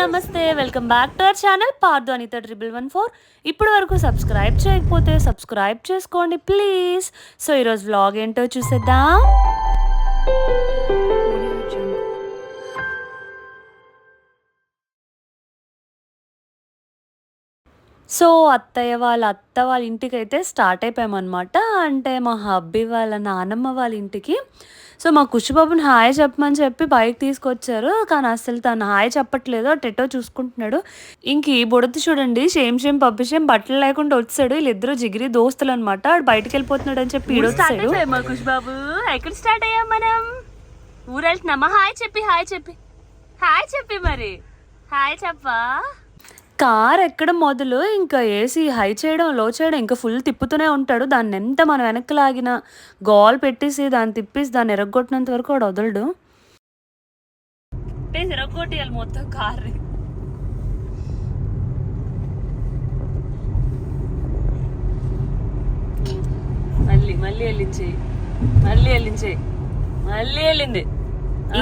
నమస్తే welcome back to our channel Pardhu Anitha triple one four ఇప్పటి వరకు సబ్స్క్రైబ్ చేయకపోతే సబ్స్క్రైబ్ చేసుకోండి ప్లీజ్ సో ఈరోజు వ్లాగ్ ఏంటో చూసేద్దాం. సో అత్తయ్య వాళ్ళ అత్త వాళ్ళ ఇంటికి అయితే స్టార్ట్ అయిపోయామన్నమాట. అంటే మా హబ్బీ వాళ్ళ నానమ్మ వాళ్ళ ఇంటికి సో మా కుషిబాబుని హాయ్ చెప్పమని చెప్పి బైక్ తీసుకొచ్చారు. కానీ అసలు తను హాయ్ చెప్పట్లేదు. టెటో చూసుకుంటున్నాడు. ఇంక ఈ బుడత చూడండి. షేమ్ షేమ్ షేమ్ బట్టలు లేకుండా వచ్చాడు. వీళ్ళిద్దరు జిగిరి దోస్తులు అనమాట బయటకు వెళ్ళిపోతున్నాడు అని చెప్పి ఈడొచ్చాడు మా కుష్బాబు? ఎక్కడ స్టార్ట్ అయ్యాం మనం? ఊరు వెళ్తున్నామా హాయ్ చెప్పి హాయ్ చెప్పి. హాయ్ చెప్పి మరి. హాయ్ చెప్పా. కార్ ఎక్కడం మొదలు ఇంకా ఏసీ హై చేయడం లో చేయడం ఇంకా ఫుల్ తిప్పుతూనే ఉంటాడు. దాన్ని ఎంత మనం వెనక్కి లాగినా గోల్ పెట్టేసి దాన్ని తిప్పేసి దాన్ని ఎరగొట్టినంత వరకు వాడు వదలడు. ఎరగొట్టేయాలి మొత్తం కార్ మళ్ళీ మళ్ళీ వెళ్ళించేయి మళ్ళీ వెళ్ళించేయి మళ్ళీ వెళ్ళింది.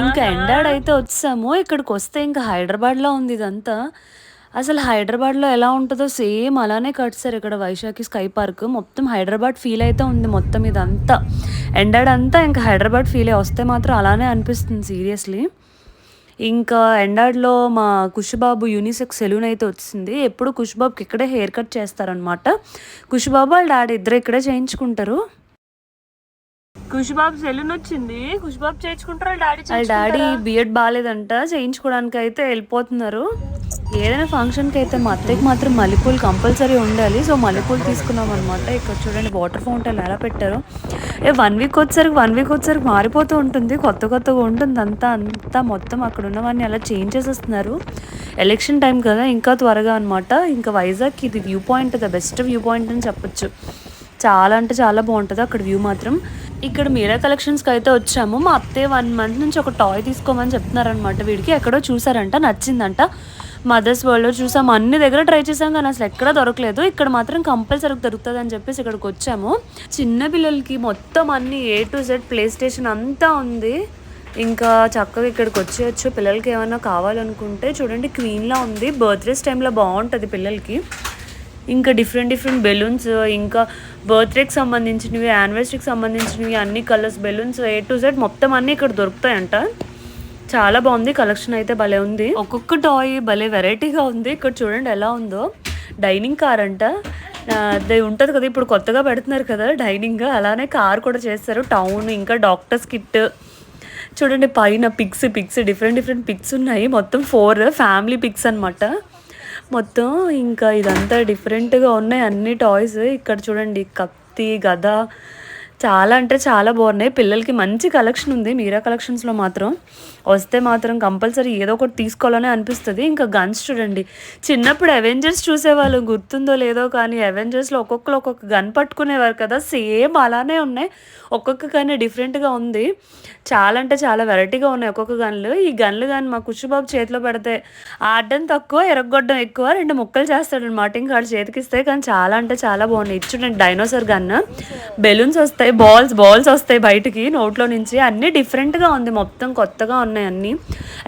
ఇంకా ఎండాడైతే వచ్చాము. ఇక్కడికి వస్తే ఇంకా హైదరాబాద్లో ఉంది ఇదంతా. అసలు హైదరాబాద్లో ఎలా ఉంటుందో సేమ్ అలానే కట్టారు ఇక్కడ వైశాఖి స్కై పార్క్. మొత్తం హైదరాబాద్ ఫీల్ అయితే ఉంది మొత్తం ఇదంతా. ఎండాడంతా ఇంకా హైదరాబాద్ ఫీలే వస్తే మాత్రం అలానే అనిపిస్తుంది సీరియస్లీ. ఇంకా ఎండాడ్లో మా కుషుబాబు యూనిసెక్స్ సెలూన్ అయితే వచ్చింది. ఎప్పుడు కుషుబాబుకి ఇక్కడే హెయిర్ కట్ చేస్తారనమాట కుషుబాబు వాళ్ళ డాడీ ఇద్దరు ఇక్కడే చేయించుకుంటారు. కుష్బాబు సెలూన్ వచ్చింది. కుష్బాబు చేయించుకుంటారా డాడీ వాళ్ళ డాడీ బియడ్ బాగాలేదంట చేయించుకోవడానికి అయితే వెళ్ళిపోతున్నారు. ఏదైనా ఫంక్షన్కి అయితే మా అత్తయ్యకి మాత్రం మల్లెపూలు కంపల్సరీ ఉండాలి. సో మల్లెపూలు తీసుకున్నాం అనమాట ఇక్కడ చూడండి వాటర్ ఫౌంటైన్ ఎలా పెట్టారు. ఏ వన్ వీక్ వచ్చేసరికి వన్ వీక్ వచ్చేసరికి మారిపోతూ ఉంటుంది. కొత్త కొత్తగా ఉంటుంది. అంతా అంతా మొత్తం అక్కడ ఉన్నవన్నీ అలా చేంజ్ చేసేస్తున్నారు ఎలక్షన్ టైం కదా ఇంకా త్వరగా అనమాట ఇంకా వైజాగ్ ఇది view point the best view point అని చెప్పొచ్చు. చాలా అంటే చాలా బాగుంటుంది అక్కడ వ్యూ మాత్రం. ఇక్కడ మీరా కలెక్షన్స్కి అయితే వచ్చాము. మా అత్తయ్య వన్ మంత్ నుంచి ఒక టాయ్ తీసుకోమని చెప్తున్నారనమాట వీడికి ఎక్కడో చూసారంట నచ్చిందంట. మదర్స్ వరల్డ్లో చూసాము అన్ని దగ్గర ట్రై చేసాం కానీ అసలు ఎక్కడ దొరకలేదు. ఇక్కడ మాత్రం కంపల్సరీ దొరుకుతుంది అని చెప్పేసి ఇక్కడికి వచ్చాము. చిన్న పిల్లలకి మొత్తం అన్ని A to Z play station అంతా ఉంది. ఇంకా చక్కగా ఇక్కడికి వచ్చేయచ్చు. పిల్లలకి ఏమైనా కావాలనుకుంటే చూడండి క్వీన్లా ఉంది. బర్త్డేస్ టైంలో బాగుంటుంది పిల్లలకి. ఇంకా డిఫరెంట్ డిఫరెంట్ బెలూన్స్ ఇంకా బర్త్డేకి సంబంధించినవి యానివర్సరీకి సంబంధించినవి అన్ని colours balloons A to Z మొత్తం అన్నీ ఇక్కడ దొరుకుతాయంట. చాలా బాగుంది. కలెక్షన్ అయితే భలే ఉంది. ఒక్కొక్క టాయ్ భలే వెరైటీగా ఉంది. ఇక్కడ చూడండి ఎలా ఉందో. డైనింగ్ కార్ అంట. అది ఉంటుంది కదా ఇప్పుడు కొత్తగా పెడుతున్నారు కదా డైనింగ్ అలానే కార్ కూడా చేస్తారు. టౌన్ ఇంకా డాక్టర్స్ కిట్ చూడండి పైన pics pics different different pics ఉన్నాయి. మొత్తం ఫోర్ ఫ్యామిలీ పిక్స్ అన్నమాట. మొత్తం ఇంకా ఇదంతా డిఫరెంట్గా ఉన్నాయి. అన్ని టాయ్స్ ఇక్కడ చూడండి కత్తి గద చాలా అంటే చాలా బాగున్నాయి. పిల్లలకి మంచి కలెక్షన్ ఉంది. మీరా కలెక్షన్స్లో మాత్రం. వస్తే మాత్రం కంపల్సరీ ఏదో ఒకటి తీసుకోవాలని అనిపిస్తుంది. ఇంకా గన్స్ చూడండి. చిన్నప్పుడు అవెంజర్స్ చూసేవాళ్ళు. గుర్తుందో లేదో కానీ అవెంజర్స్లో ఒక్కొక్కరు ఒక్కొక్క గన్ పట్టుకునేవారు కదా. సేమ్ అలానే ఉన్నాయి. ఒక్కొక్క కానీ డిఫరెంట్గా ఉంది. చాలా అంటే చాలా వెరైటీగా ఉన్నాయి ఒక్కొక్క గన్లు. ఈ గన్లు కానీ మా కుషుబాబు చేతిలో పెడితే ఆడడం తక్కువ ఎరగొట్టడం ఎక్కువ రెండు ముక్కలు చేస్తాడు అనమాట ఇంకా వాడు కానీ చాలా అంటే చాలా బాగున్నాయి. ఇది చూడండి డైనోసార్ గన్. బెలూన్స్ వస్తాయి బాల్స్ బాల్స్ వస్తాయి బయటికి నోట్లో నుంచి. అన్నీ డిఫరెంట్గా ఉంది. మొత్తం కొత్తగా ఉన్నాయి అన్నీ.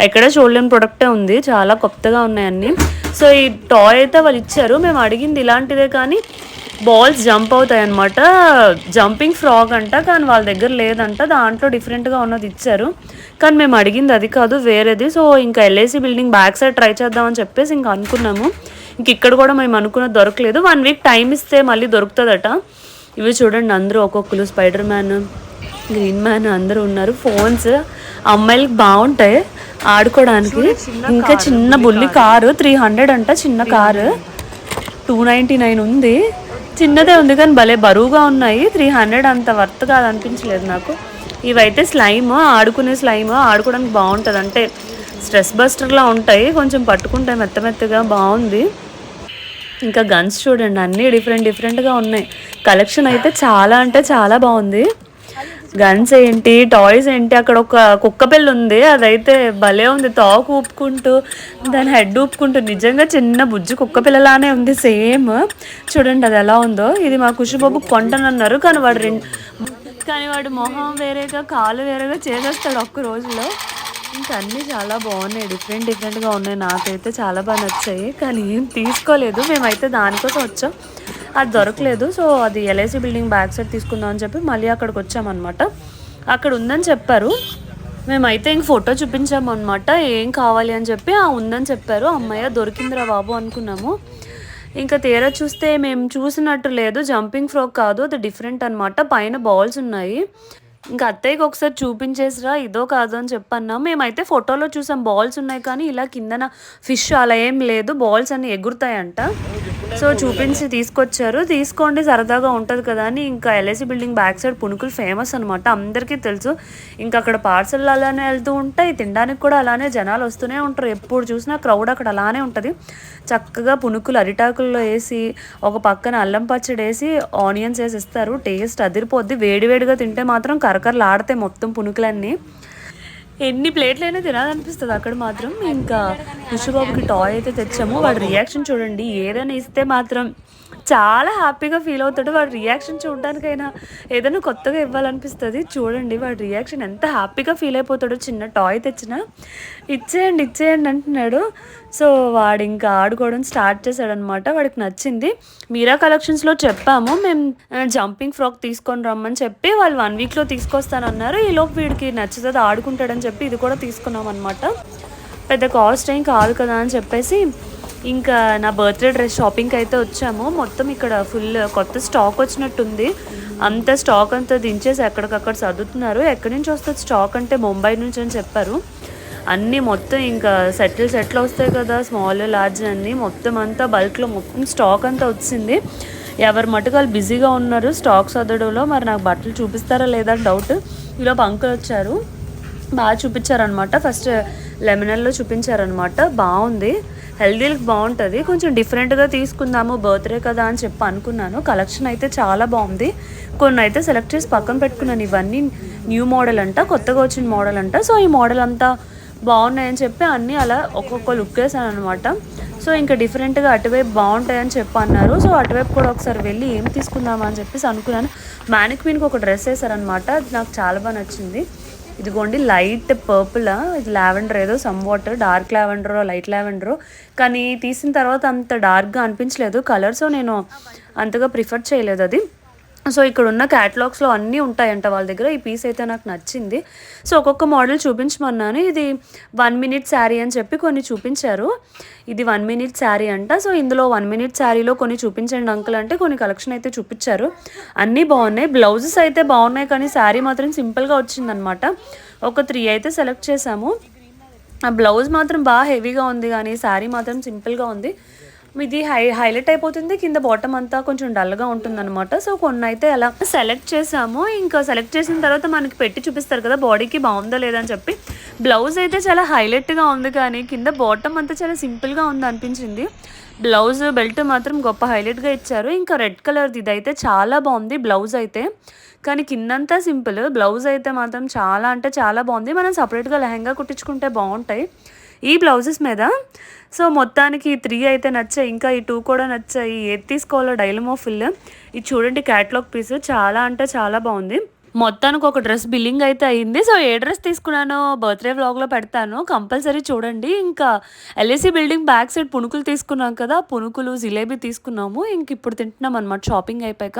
ఎక్కడ చూడలేని ప్రొడక్టే ఉంది. చాలా కొత్తగా ఉన్నాయి అన్నీ. సో ఈ టాయ్ అయితే వాళ్ళు ఇచ్చారు. మేము అడిగింది ఇలాంటిదే కానీ బాల్స్ జంప్ అవుతాయి అనమాట జంపింగ్ ఫ్రాగ్ అంట కానీ వాళ్ళ దగ్గర లేదంట. దాంట్లో డిఫరెంట్గా ఉన్నది ఇచ్చారు. కానీ మేము అడిగింది అది కాదు వేరేది. సో ఇంకా LIC building back side try చేద్దామని చెప్పేసి ఇంకా అనుకున్నాము. ఇంక ఇక్కడ కూడా మేము అనుకున్నది దొరకలేదు. వన్ వీక్ టైం ఇస్తే మళ్ళీ దొరుకుతుందట. ఇవి చూడండి అందరూ ఒక్కొక్కరు స్పైడర్ మ్యాన్ గ్రీన్ మ్యాన్ అందరూ ఉన్నారు. ఫోన్స్ అమ్మాయిలకి బాగుంటాయి ఆడుకోవడానికి ఇంకా చిన్న బుల్లి కారు. త్రీ హండ్రెడ్ అంట చిన్న కారు. టూ నైంటీ నైన్ ఉంది. చిన్నదే ఉంది కానీ భలే బరువుగా ఉన్నాయి. త్రీ హండ్రెడ్ అంత వర్త్ కాదు అనిపించలేదు నాకు. ఇవైతే స్లైమ్ ఆడుకునే స్లైమ్ ఆడుకోవడానికి బాగుంటుంది. అంటే స్ట్రెస్ బస్టర్లా ఉంటాయి. కొంచెం పట్టుకుంటే మెత్త మెత్తగా బాగుంది. ఇంకా గన్స్ చూడండి అన్నీ డిఫరెంట్ డిఫరెంట్గా ఉన్నాయి. కలెక్షన్ అయితే చాలా అంటే చాలా బాగుంది. గన్స్ ఏంటి టాయ్స్ ఏంటి అక్కడ ఒక కుక్క పిల్ల ఉంది అదైతే భలే ఉంది. తాకు ఊపుకుంటూ దాని హెడ్ ఊపుకుంటూ నిజంగా చిన్న బుజ్జి కుక్క పిల్లలానే ఉంది సేమ్. చూడండి అది ఎలా ఉందో. ఇది మా కుషిబాబు కొంటనన్నారు కానీ వాడు రెండు కానీ వాడు మొహం వేరేగా కాలు వేరేగా చేసేస్తాడు ఒక్క రోజులో. ఇంకా అన్నీ చాలా బాగున్నాయి డిఫరెంట్ డిఫరెంట్గా ఉన్నాయి. నాకైతే చాలా బాగా నచ్చాయి కానీ ఏం తీసుకోలేదు. మేమైతే దానికోసం వచ్చాం. అది దొరకలేదు. సో అది ఎల్ఐసి బిల్డింగ్ బ్యాక్ సైడ్ తీసుకుందాం అని చెప్పి మళ్ళీ అక్కడికి వచ్చామన్నమాట. అక్కడ ఉందని చెప్పారు. మేమైతే ఇంక ఫోటో చూపించామన్నమాట. ఏం కావాలి అని చెప్పి ఆ ఉందని చెప్పారు. అమ్మయ్య దొరికిందిరా బాబు అనుకున్నాము. ఇంకా తీరా చూస్తే మేము చూసినట్టు లేదు. జంపింగ్ ఫ్రాక్ కాదు. అది డిఫరెంట్ అన్నమాట. పైన బాల్స్ ఉన్నాయి. ఇంకా అత్తయ్యకి ఒకసారి చూపించేసిరా ఇదో కాదు అని చెప్పన్నా. మేమైతే ఫోటోలో చూసాం బాల్స్ ఉన్నాయి కానీ ఇలా కిందన ఫిష్ అలా ఏం లేదు బాల్స్ అన్ని ఎగురుతాయంట. సో చూపించి తీసుకొచ్చారు. తీసుకోండి సరదాగా ఉంటుంది కదా అని ఇంకా ఎల్ఐసి బిల్డింగ్ బ్యాక్ సైడ్ పునుకులు ఫేమస్ అనమాట అందరికీ తెలుసు. ఇంకా అక్కడ పార్సల్ అలానే వెళ్తూ ఉంటాయి. తినడానికి కూడా అలానే జనాలు వస్తూనే ఉంటారు. ఎప్పుడు చూసినా క్రౌడ్ అక్కడ అలానే ఉంటుంది. చక్కగా పునుకులు అరిటాకుల్లో వేసి ఒక పక్కన అల్లం పచ్చడి వేసి ఆనియన్స్ వేసి ఇస్తారు. టేస్ట్ అదిరిపోద్ది. వేడివేడిగా తింటే మాత్రం కరకరలాడతాయి మొత్తం పునుకులన్నీ ఎన్ని ప్లేట్లైనా తినాలనిపిస్తుంది అక్కడ మాత్రం. ఇంకా కుషుబాబుకి టాయ్ అయితే తెచ్చాము. వాడి రియాక్షన్ చూడండి. ఏదైనా ఇస్తే మాత్రం చాలా హ్యాపీగా ఫీల్ అవుతాడు. వాడి రియాక్షన్ చూడడానికైనా ఏదైనా కొత్తగా ఇవ్వాలనిపిస్తుంది. చూడండి వాడి రియాక్షన్ ఎంత హ్యాపీగా ఫీల్ అయిపోతాడో చిన్న టాయ్ తెచ్చినా. ఇచ్చేయండి ఇచ్చేయండి అంటున్నాడు. సో వాడు ఇంకా ఆడుకోవడం స్టార్ట్ చేశాడనమాట. వాడికి నచ్చింది. మీరా కలెక్షన్స్లో చెప్పాము. మేము జంపింగ్ ఫ్రాక్ తీసుకొని రమ్మని చెప్పి వాళ్ళు వన్ వీక్లో తీసుకొస్తానన్నారు. ఈలోపు వీడికి నచ్చుతుంది ఆడుకుంటాడని చెప్పి ఇది కూడా తీసుకున్నాం అనమాట పెద్ద కాస్ట్ ఏం కాదు కదా అని చెప్పేసి ఇంకా నా బర్త్డే డ్రెస్ షాపింగ్కి అయితే వచ్చాము. మొత్తం ఇక్కడ ఫుల్ కొత్త స్టాక్ వచ్చినట్టుంది. అంత స్టాక్ అంతా దించేసి ఎక్కడికక్కడ సర్దుతున్నారు. ఎక్కడి నుంచి వస్తుంది స్టాక్ అంటే ముంబై నుంచి అని చెప్పారు. అన్నీ మొత్తం ఇంకా సెటిల్ సెటిల్ వస్తాయి కదా స్మాల్ లార్జ్ అన్నీ. మొత్తం అంతా బల్క్లో మొత్తం స్టాక్ అంతా వచ్చింది. ఎవరి మటుకు వాళ్ళు బిజీగా ఉన్నారు స్టాక్ చదవడంలో మరి నాకు బట్టలు చూపిస్తారా లేదా డౌట్. ఈలోపు అంకుల్ వచ్చారు. బాగా చూపించారనమాట ఫస్ట్ లెమినల్లో చూపించారనమాట బాగుంది. హెల్దీలకు బాగుంటుంది. కొంచెం డిఫరెంట్గా తీసుకుందాము బర్త్డే కదా అని చెప్పి అనుకున్నాను. కలెక్షన్ అయితే చాలా బాగుంది. కొన్ని అయితే సెలెక్ట్ చేసి పక్కన పెట్టుకున్నాను. ఇవన్నీ న్యూ మోడల్ అంట కొత్తగా వచ్చిన మోడల్ అంట. సో ఈ మోడల్ అంతా బాగున్నాయని చెప్పి అన్నీ అలా ఒక్కొక్క లుక్ వేసాను అనమాట సో ఇంకా డిఫరెంట్గా అటువైపు బాగుంటాయని చెప్పి అన్నారు. సో అటువైపు కూడా ఒకసారి వెళ్ళి ఏం తీసుకుందామా అని చెప్పేసి అనుకున్నాను. మ్యానిక్వీన్కి ఒక డ్రెస్ వేసారనమాట అది నాకు చాలా బాగా నచ్చింది. ఇదిగోండి లైట్ పర్పుల్ ఇది లావెండర్ ఏదో some water dark lavender light lavender. కానీ తీసిన తర్వాత అంత డార్క్గా అనిపించలేదు. కలర్స్ నేను అంతగా ప్రిఫర్ చేయలేదు అది. సో ఇక్కడ ఉన్న క్యాటలాగ్స్లో అన్నీ ఉంటాయంట వాళ్ళ దగ్గర. ఈ పీస్ అయితే నాకు నచ్చింది. సో ఒక్కొక్క మోడల్ చూపించమన్నాను. ఇది వన్ మినిట్ శారీ అని చెప్పి కొన్ని చూపించారు. ఇది వన్ మినిట్ శారీ అంట. సో ఇందులో వన్ మినిట్ శారీలో కొన్ని చూపించండి అంకుల్ అంటే కొన్ని కలెక్షన్ అయితే చూపించారు. అన్నీ బాగున్నాయి. బ్లౌజెస్ అయితే బాగున్నాయి కానీ శారీ మాత్రం సింపుల్గా వచ్చిందనమాట ఒక త్రీ అయితే సెలెక్ట్ చేసాము ఆ బ్లౌజ్ మాత్రం బాగా హెవీగా ఉంది కానీ శారీ మాత్రం సింపుల్గా ఉంది. ఇది హై హైలైట్ అయిపోతుంది. కింద బాటమ్ అంతా కొంచెం డల్గా ఉంటుంది అనమాట సో కొన్ని అయితే అలా సెలెక్ట్ చేసాము. ఇంకా సెలెక్ట్ చేసిన తర్వాత మనకి పెట్టి చూపిస్తారు కదా బాడీకి బాగుందా లేదా అని చెప్పి. బ్లౌజ్ అయితే చాలా హైలైట్గా ఉంది కానీ కింద బాటమ్ అంతా చాలా సింపుల్గా ఉంది అనిపించింది. బ్లౌజ్ బెల్ట్ మాత్రం గొప్ప హైలైట్గా ఇచ్చారు. ఇంకా రెడ్ కలర్ది ఇదైతే చాలా బాగుంది బ్లౌజ్ అయితే. కానీ కిందంతా సింపుల్ బ్లౌజ్ అయితే మాత్రం చాలా అంటే చాలా బాగుంది. మనం సపరేట్గా లెహంగా కుట్టించుకుంటే బాగుంటాయి. ఈ బ్లౌజెస్ మీద సో మొత్తానికి ఈ త్రీ అయితే నచ్చాయి. ఇంకా ఈ టూ కూడా నచ్చాయి. ఏది తీసుకోవాలో డైలమో ఫుల్. ఇది చూడండి క్యాట్లాగ్ పీస్ చాలా అంటే చాలా బాగుంది. మొత్తానికి ఒక డ్రెస్ బిల్లింగ్ అయితే అయింది. సో ఏ డ్రెస్ తీసుకున్నానో బర్త్డే వ్లాగ్లో పెడతాను. కంపల్సరీ చూడండి. ఇంకా ఎల్ఏసీ బిల్డింగ్ బ్యాక్ సైడ్ పునుకులు తీసుకున్నాం కదా పునుకులు జిలేబీ తీసుకున్నాము. ఇంక ఇప్పుడు తింటున్నాం అనమాట షాపింగ్ అయిపోయాక.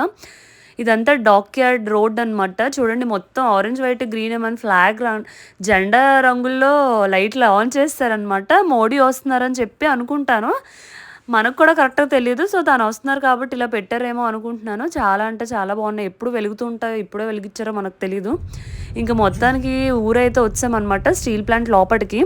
ఇదంతా డాక్ యార్డ్ రోడ్ అనమాట చూడండి మొత్తం ఆరెంజ్ వైట్ గ్రీన్ ఏమని ఫ్లాగ్ జెండా రంగుల్లో లైట్లు ఆన్ చేస్తారనమాట మోడీ వస్తున్నారని చెప్పి అనుకుంటాను. మనకు కూడా కరెక్ట్గా తెలియదు సో తను వస్తున్నారు కాబట్టి ఇలా పెట్టారేమో అనుకుంటున్నాను. చాలా అంటే చాలా బాగున్నాయి. ఎప్పుడు వెలుగుతూ ఉంటాయో ఇప్పుడే వెలిగించారో మనకు తెలియదు ఇంకా మొత్తానికి ఊరైతే వచ్చామన్నమాట స్టీల్ ప్లాంట్ లోపలికి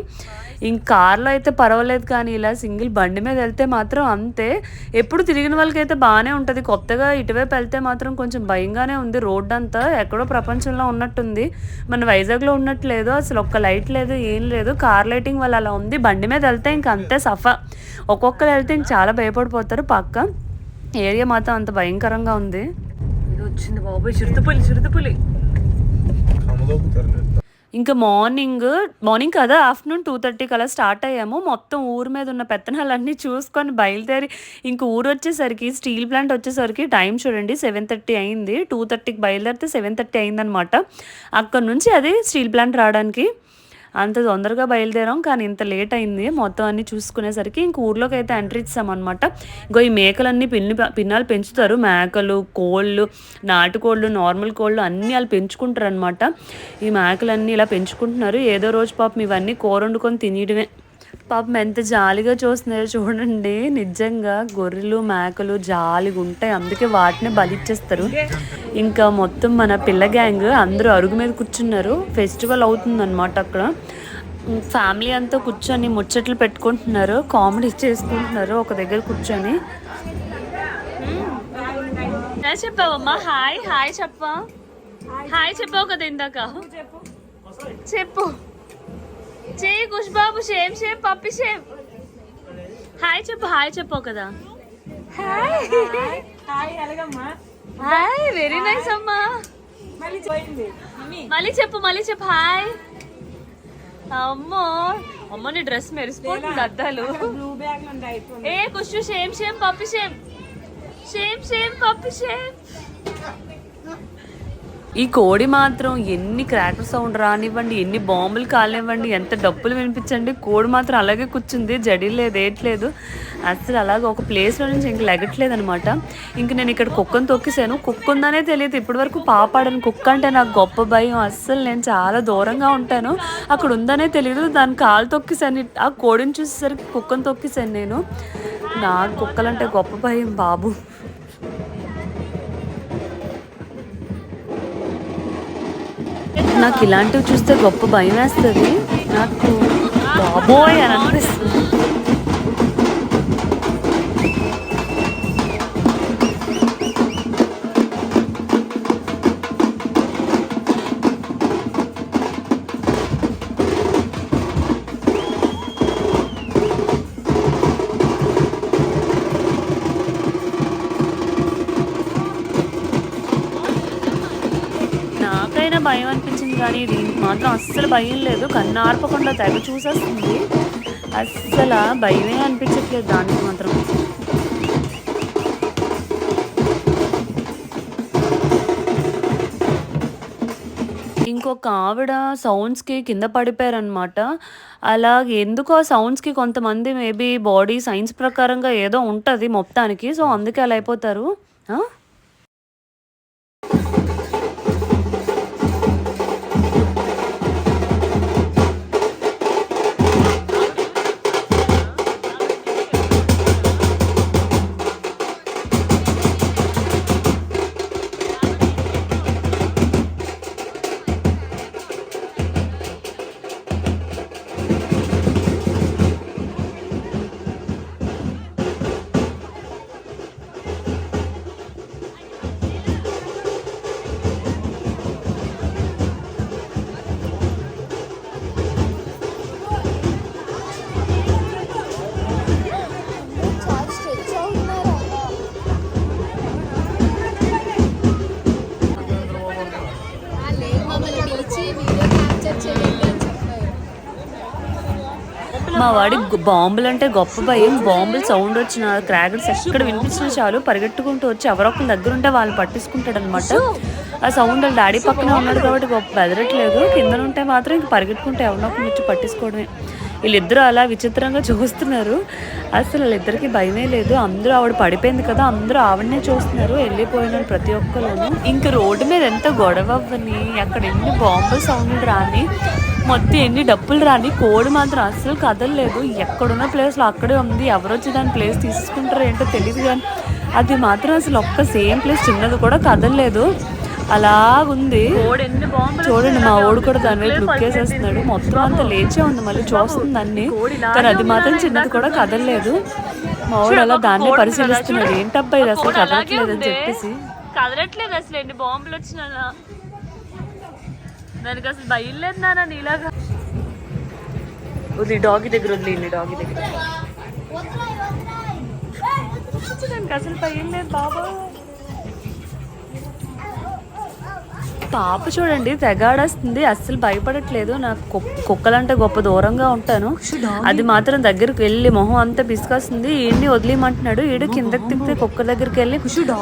ఇంక కార్లో అయితే పర్వాలేదు కానీ ఇలా సింగిల్ బండి మీద వెళ్తే మాత్రం అంతే. ఎప్పుడు తిరిగిన వాళ్ళకైతే బాగానే ఉంటుంది. కొత్తగా ఇటువైపు వెళ్తే మాత్రం కొంచెం భయంగానే ఉంది రోడ్ అంతా. ఎక్కడో ప్రపంచంలో ఉన్నట్టుంది. మన వైజాగ్లో ఉన్నట్టు లేదు. అసలు ఒక్క లైట్ లేదు ఏం లేదు. కార్ లైటింగ్ వల్ల అలా ఉంది. బండి మీద వెళ్తే ఇంక అంతే సఫా. ఒక్కొక్కరు వెళ్తే ఇంక చాలా భయపడిపోతారు. పక్క ఏరియా మాత్రం అంత భయంకరంగా ఉంది. ఇది వచ్చింది బాబోయ్ చిరుతపులి చిరుతపులి. ఇంకా మార్నింగ్ మార్నింగ్ కదా ఆఫ్టర్నూన్ టూ థర్టీకి అలా స్టార్ట్ అయ్యాము. మొత్తం ఊరు మీద ఉన్న పెత్తనాలన్నీ చూసుకొని బయలుదేరి ఇంక ఊరు వచ్చేసరికి స్టీల్ ప్లాంట్ వచ్చేసరికి టైం చూడండి సెవెన్ థర్టీ అయింది. టూ థర్టీకి బయలుదేరితే సెవెన్ థర్టీ అయిందనమాట అక్కడ నుంచి అది స్టీల్ ప్లాంట్ రావడానికి అంత తొందరగా బయలుదేరాం కానీ ఇంత లేట్ అయింది. మొత్తం అన్ని చూసుకునేసరికి ఇంక ఊర్లోకి అయితే ఎంట్రీ ఇచ్చామన్నమాట. ఇంకో ఈ మేకలన్నీ పిన్ని పిన్నాలు పెంచుతారు. మేకలు కోళ్ళు నాటుకోళ్ళు నార్మల్ కోళ్ళు అన్నీ వాళ్ళు పెంచుకుంటారు అనమాట ఈ మేకలన్నీ ఇలా పెంచుకుంటున్నారు. ఏదో రోజు పాపం ఇవన్నీ కూర వండుకొని తినేయడమే. పాపం ఎంత జాలిగా చూస్తున్నారో చూడండి. నిజంగా గొర్రెలు మేకలు జాలిగా ఉంటాయి. అందుకే వాటిని బలిచ్చేస్తారు. ఇంకా మొత్తం మన పిల్ల గ్యాంగ్ అందరూ అరుగు మీద కూర్చున్నారు. ఫెస్టివల్ అవుతుందన్నమాట అక్కడ. ఫ్యామిలీ అంతా కూర్చొని ముచ్చట్లు పెట్టుకుంటున్నారు. కామెడీ చేసుకుంటున్నారు ఒక దగ్గర కూర్చొని. చెప్పావమ్మా. హాయ్ హాయ్ చెప్పా. హాయ్ చెప్పావు కదా ఇందాక. చెప్పు. చెయ్యి కుష్బాబు shame shame puppy shame. Hi చెప్పు హాయ్ చెప్పావు కదా హాయ్. హాయ్. ఎలాగమ్మా? హాయ్ వెరీ నైస్ అమ్మా. మళ్ళీ చెప్పు. మళ్ళీ చెప్పు హాయ్. అమ్మో అమ్మ నీ డ్రెస్ మెరిసిపోతుంది అద్దాలు. ఏ Khushu shame shame puppy shame. Shame shame puppy shame. ఈ కోడి మాత్రం ఎన్ని క్రాకర్ సౌండ్ రానివ్వండి ఎన్ని బాంబులు కానివ్వండి ఎంత డప్పులు వినిపించండి. కోడి మాత్రం అలాగే కూర్చుంది జడి లేదు ఏట్లేదు అసలు అలాగే ఒక ప్లేస్లో నుంచి ఇంక లెగట్లేదు అనమాట ఇంక నేను ఇక్కడ కుక్కను తొక్కిసాను కుక్క ఉందనే తెలియదు ఇప్పటివరకు పాపాడను కుక్క అంటే నాకు గొప్ప భయం. అస్సలు నేను చాలా దూరంగా ఉంటాను. అక్కడ ఉందనే తెలియదు దాని కాలు తొక్కిసాను ఆ కోడిని చూసేసరికి కుక్కను తొక్కేసాను నేను. నాకు కుక్కలంటే గొప్ప భయం బాబు. నాకు ఇలాంటివి చూస్తే గొప్ప భయం వేస్తుంది. నాకు బాబోయ్ అని అనిపిస్తుంది. మాత్రం అస్సలు భయం లేదు. కన్ను ఆర్పకుండా తెగ చూసేస్తుంది. అస్సలు భయమే అనిపించట్లేదు దానికి మాత్రం. ఇంకొక ఆవిడ సౌండ్స్కి కింద పడిపోయారనమాట అలా ఎందుకో ఆ సౌండ్స్కి కొంతమంది మేబీ బాడీ సైన్స్ ప్రకారంగా ఏదో ఉంటుంది మొత్తానికి. సో అందుకే అలా అయిపోతారు. మా వాడి బాంబులు అంటే గొప్ప భయం. బాంబులు సౌండ్ వచ్చిన క్రాకర్స్ ఎక్కడ వినిపించిన చాలు. పరిగెట్టుకుంటూ వచ్చి ఎవరొకరి దగ్గర ఉంటే వాళ్ళు పట్టించుకుంటాడు అనమాట ఆ సౌండ్ వాళ్ళ డాడీ పక్కనే ఉన్నాడు కాబట్టి గొప్ప బెదరట్లేదు. కింద ఉంటే మాత్రం ఇంక పరిగెట్టుకుంటే ఎవరినొకరు వచ్చి పట్టించుకోవడమే. వీళ్ళిద్దరూ అలా విచిత్రంగా చూస్తున్నారు. అసలు వాళ్ళిద్దరికి భయమే లేదు. అందరూ ఆవిడ పడిపోయింది కదా అందరూ ఆవిడనే చూస్తున్నారు. వెళ్ళిపోయిన ప్రతి ఒక్కరు ఇంక రోడ్డు మీద ఎంత గొడవ అవ్వని అక్కడ ఎన్ని బాంబులు సౌండ్ రాని మొత్తం ఎన్ని డప్పులు రాని కోడి మాత్రం అస్సలు కదలలేదు. ఎక్కడున్న ప్లేస్లో అక్కడే ఉంది. ఎవరు వచ్చి దాని ప్లేస్ తీసుకుంటారో ఏంటో తెలియదు కానీ అది మాత్రం అసలు ఒక్క సేమ్ ప్లేస్ చిన్నది కూడా కదలలేదు. అలాగుంది. చూడండి మా ఓడు కూడా దాని వైపు లుక్ వేసేస్తున్నాడు. మొత్తం అంతా లేచే ఉంది. మళ్ళీ చూస్తుంది అన్ని. కానీ అది మాత్రం చిన్నది కూడా కదలలేదు. మా వాడు అలా దాన్ని పరిశీలిస్తున్నాడు. ఏంటబ్బా ఇది? అసలు కదలట్లేదు అని చెప్పేసి. కదలట్లేదు అసలు ఎన్ని బాంబులు వచ్చినా దానికి అసలు భయం లేదు నాన్న నీలాగా. వదిలి డాగి దగ్గర వదిలి డాగి దగ్గర. దానికి అసలు భయం లేదు బాబా పాప చూడండి తెగాడేస్తుంది. అస్సలు భయపడట్లేదు. నాకు కుక్కలంటే గొప్ప దూరంగా ఉంటాను. అది మాత్రం దగ్గరికి వెళ్ళి మొహం అంతా పిసుకొస్తుంది. ఈయన్ని వదిలేయమంటున్నాడు. ఈడు కిందకి తిప్పితే కుక్క దగ్గరికి వెళ్ళి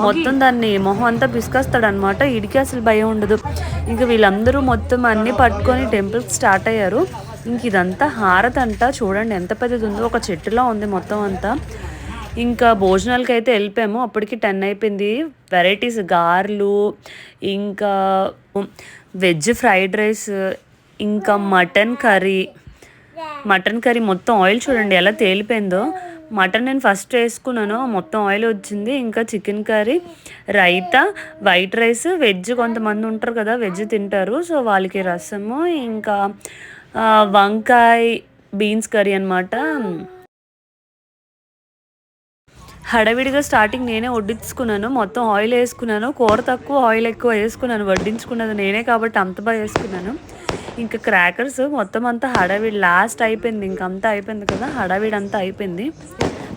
మొత్తం దాన్ని మొహం అంతా పిసుకొస్తాడు అనమాట ఈడికి అసలు భయం ఉండదు. ఇంకా వీళ్ళందరూ మొత్తం అన్ని పట్టుకొని టెంపుల్ స్టార్ట్ అయ్యారు. ఇంక ఇదంతా హారత్ అంట చూడండి ఎంత పెద్దది ఉందో ఒక చెట్టులా ఉంది మొత్తం అంతా. ఇంకా భోజనాలకి అయితే వెళ్ళిపోయాము. అప్పటికి టెన్ అయిపోయింది. వెరైటీస్ గార్లు ఇంకా వెజ్ ఫ్రైడ్ రైస్ ఇంకా మటన్ కర్రీ. మటన్ కర్రీ మొత్తం ఆయిల్ చూడండి ఎలా తేలిపోయిందో. మటన్ నేను ఫస్ట్ వేసుకున్నాను. మొత్తం ఆయిల్ వచ్చింది. ఇంకా chicken curry raita white rice veg కొంతమంది ఉంటారు కదా వెజ్ తింటారు. సో వాళ్ళకి రసము ఇంకా వంకాయ బీన్స్ కర్రీ అనమాట హడావిడిగా స్టార్టింగ్ నేనే వడ్డించుకున్నాను. మొత్తం ఆయిల్ వేసుకున్నాను. కూర తక్కువ ఆయిల్ ఎక్కువ వేసుకున్నాను. వడ్డించుకున్నది నేనే కాబట్టి అంత బాగా వేసుకున్నాను. ఇంకా క్రాకర్స్ మొత్తం అంతా హడావిడి లాస్ట్ అయిపోయింది. ఇంక అంతా అయిపోయింది కదా హడావిడి అంతా అయిపోయింది.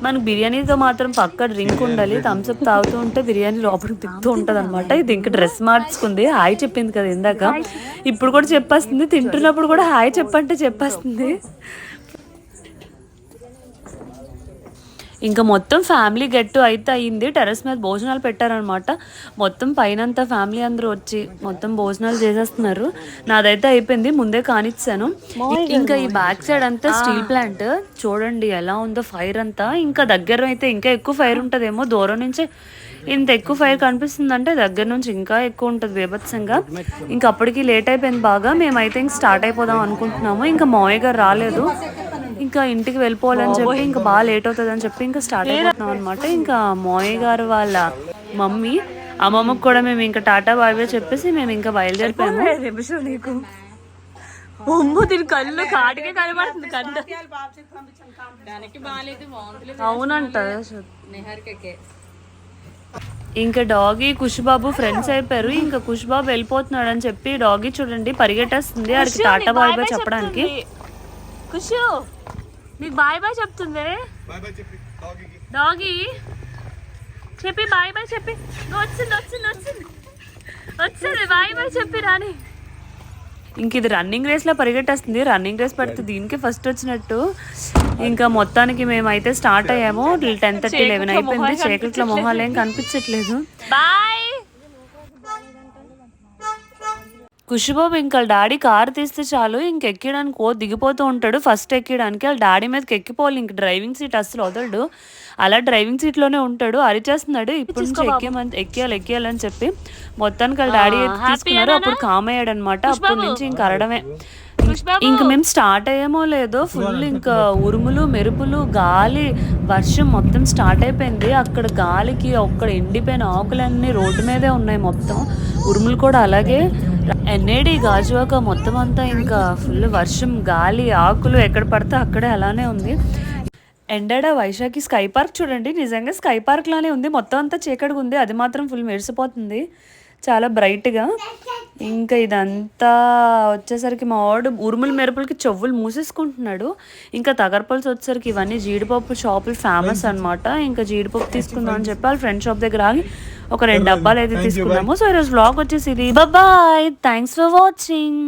మనకు బిర్యానీతో మాత్రం పక్క డ్రింక్ ఉండాలి. థమ్స్అప్ తాగుతూ ఉంటే బిర్యానీ లోపలికి తిప్పుతూ ఉంటుంది అనమాట ఇది ఇంకా డ్రెస్ మార్చుకుంది. హాయ్ చెప్పింది కదా ఇందాక. ఇప్పుడు కూడా చెప్పేస్తుంది. తింటున్నప్పుడు కూడా హాయ్ చెప్పంటే చెప్పేస్తుంది. ఇంకా మొత్తం ఫ్యామిలీ గెట్ అయితే అయ్యింది టెర్రస్ మీద భోజనాలు పెట్టారనమాట మొత్తం పైనంతా ఫ్యామిలీ అందరూ వచ్చి మొత్తం భోజనాలు చేసేస్తున్నారు. నాదైతే అయిపోయింది. ముందే కానిచ్చాను. ఇంకా ఈ బ్యాక్ సైడ్ అంతా స్టీల్ ప్లాంట్ చూడండి ఎలా ఉందో ఫైర్ అంతా. ఇంకా దగ్గర అయితే ఇంకా ఎక్కువ ఫైర్ ఉంటుందేమో. దూరం నుంచి ఇంత ఎక్కువ ఫైర్ కనిపిస్తుందంటే దగ్గర నుంచి ఇంకా ఎక్కువ ఉంటుంది బీభత్సంగా. ఇంకా అప్పటికి లేట్ అయిపోయింది బాగా. మేమైతే ఇంక స్టార్ట్ అయిపోదాం అనుకుంటున్నాము. ఇంకా మావయ్య గారు రాలేదు. ఇంకా ఇంటికి వెళ్ళిపోవాలని చెప్పి ఇంకా బాగా లేట్ అవుతుంది అని చెప్పి ఇంకా స్టార్ట్ అయిపోతున్నాం అనమాట ఇంకా మోయ్ గారు వాళ్ళ మమ్మీ అమ్మమ్మకి కూడా మేము ఇంకా టాటా బాయ్ చెప్పేసి మేము ఇంకా బయలుదేరిపోయాము. నీకు? ఒమ్ము దీని కళ్ళు కాటికే కనబడుతుంది కంట. అవునంట. ఇంకా డాగీ కుషుబాబు ఫ్రెండ్స్ అయిపోయారు. ఇంకా కుషుబాబు వెళ్ళిపోతున్నాడు అని చెప్పి డాగీ చూడండి పరిగెట్టేస్తుంది. ఆడికి టాటా బాయ్ బాయ్ చెప్పడానికి. ఖుషు నీకు బాయ్ బాయ్ చెప్తుంది? డాగీ? చెప్పి బాయ్ బాయ్ చెప్పి. వచ్చింది వచ్చింది వచ్చింది. వచ్చింది బాయ్ బాయ్ చెప్పి రాని. ఇంక ఇది రన్నింగ్ రేస్లో పరిగెట్టేస్తుంది. రన్నింగ్ రేస్ పడితే దీనికి ఫస్ట్ వచ్చినట్టు. ఇంకా మొత్తానికి మేమైతే స్టార్ట్ అయ్యాము. టెన్ థర్టీ లెవెన్ అయిపోయింది. చీకట్లో మొహాలు ఏం కనిపించట్లేదు. బాయ్. కుషిబాబు ఇంకా వాళ్ళ డాడీ కారు తీస్తే చాలు ఇంక ఎక్కడానికి ఓ దిగిపోతూ ఉంటాడు. ఫస్ట్ ఎక్కడానికి వాళ్ళ డాడీ మీదకి ఎక్కిపోవాలి. ఇంక డ్రైవింగ్ సీట్ అసలు వదలడు. అలా డ్రైవింగ్ సీట్లోనే ఉంటాడు. అరిచేస్తున్నాడు. ఇప్పుడు నుంచి ఎక్కేమని ఎక్కేయాలి ఎక్కేయాలని చెప్పి మొత్తానికి వాళ్ళ డాడీ తీసుకున్నారు. అప్పుడు కామ్ అయ్యాడు అనమాట అప్పటి నుంచి ఇంక అరడమే ఇంక మేము స్టార్ట్ అయ్యామో లేదో ఫుల్ ఇంకా ఉరుములు మెరుపులు గాలి వర్షం మొత్తం స్టార్ట్ అయిపోయింది. అక్కడ గాలికి అక్కడ ఎండిపోయిన ఆకులన్నీ రోడ్డు మీదే ఉన్నాయి మొత్తం. ఉరుములు కూడా అలాగే. ఎన్ఏడి గాజువాక మొత్తం అంతా ఇంకా ఫుల్ వర్షం గాలి ఆకులు ఎక్కడ పడితే అక్కడే అలానే ఉంది. ఎండడ వైశాఖి స్కై పార్క్ చూడండి. నిజంగా స్కై పార్క్ లానే ఉంది. మొత్తం అంతా చీకటిగా ఉంది. అది మాత్రం ఫుల్ మెరిసిపోతుంది. చాలా బ్రైట్గా. ఇంకా ఇదంతా వచ్చేసరికి మా వాడు ఉరుముల మెరుపులకి చెవులు మూసేసుకుంటున్నాడు. ఇంకా తగరపల్స్ వచ్చేసరికి ఇవన్నీ జీడిపప్పు షాపులు ఫేమస్ అన్నమాట. ఇంకా జీడిపప్పు తీసుకుందాం అని చెప్పి వాళ్ళ ఫ్రెండ్ షాప్ దగ్గర ఆగి ఒక రెండు డబ్బాలు అయితే తీసుకున్నాము. సో ఈరోజు బ్లాగ్ వచ్చేసి ఇది. Bye thanks for watching